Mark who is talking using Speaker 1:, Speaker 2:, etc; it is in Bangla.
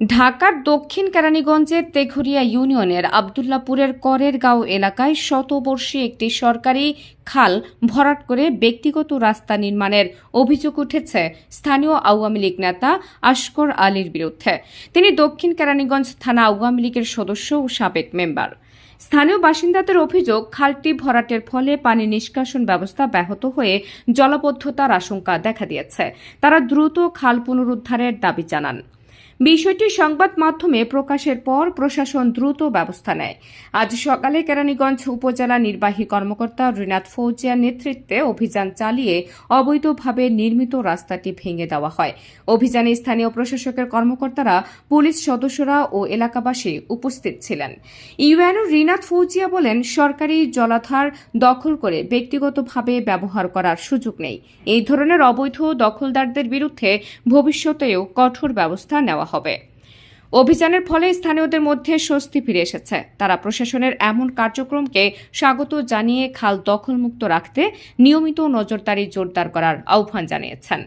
Speaker 1: ঢাকার দক্ষিণ কেরানীগঞ্জের তেঘরিয়া ইউনিয়নের আবদুল্লাপুরের করের গাঁও এলাকায় শতবর্ষী একটি সরকারি খাল ভরাট করে ব্যক্তিগত রাস্তা নির্মাণের অভিযোগ উঠেছে স্থানীয় আওয়ামী লীগ নেতা আশকর আলীর বিরুদ্ধে। তিনি দক্ষিণ কেরানীগঞ্জ থানা আওয়ামী লীগের সদস্য ও সাবেক মেম্বার। স্থানীয় বাসিন্দাদের অভিযোগ, খালটি ভরাটের ফলে পানি নিষ্কাশন ব্যবস্থা ব্যাহত হয়ে জলাবদ্ধতার আশঙ্কা দেখা দিয়েছে। তারা দ্রুত খাল পুনরুদ্ধারের দাবি জানান। বিষয়টি সংবাদ মাধ্যমে প্রকাশের পর প্রশাসন দ্রুত ব্যবস্থা নেয়। আজ সকালে কেরানীগঞ্জ উপজেলা নির্বাহী কর্মকর্তা রিনাত ফৌজিয়ার নেতৃত্বে অভিযান চালিয়ে অবৈধভাবে নির্মিত রাস্তাটি ভেঙে দেওয়া হয়। অভিযানে স্থানীয় প্রশাসকের কর্মকর্তারা, পুলিশ সদস্যরা ও এলাকাবাসী উপস্থিত ছিলেন। ইউএনও রিনাত ফৌজিয়া বলেন, সরকারি জলাধার দখল করে ব্যক্তিগতভাবে ব্যবহার করার সুযোগ নেই। এই ধরনের অবৈধ দখলদারদের বিরুদ্ধে ভবিষ্যতেও কঠোর ব্যবস্থা নেওয়া হবে। অভিযানের ফলে স্থানীয়দের মধ্যে স্বস্তি ফিরে এসেছে। তারা প্রশাসনের এমন কার্যক্রমকে স্বাগত জানিয়ে খাল দখলমুক্ত রাখতে নিয়মিত নজরদারি জোরদার করার আহ্বান জানিয়েছেন।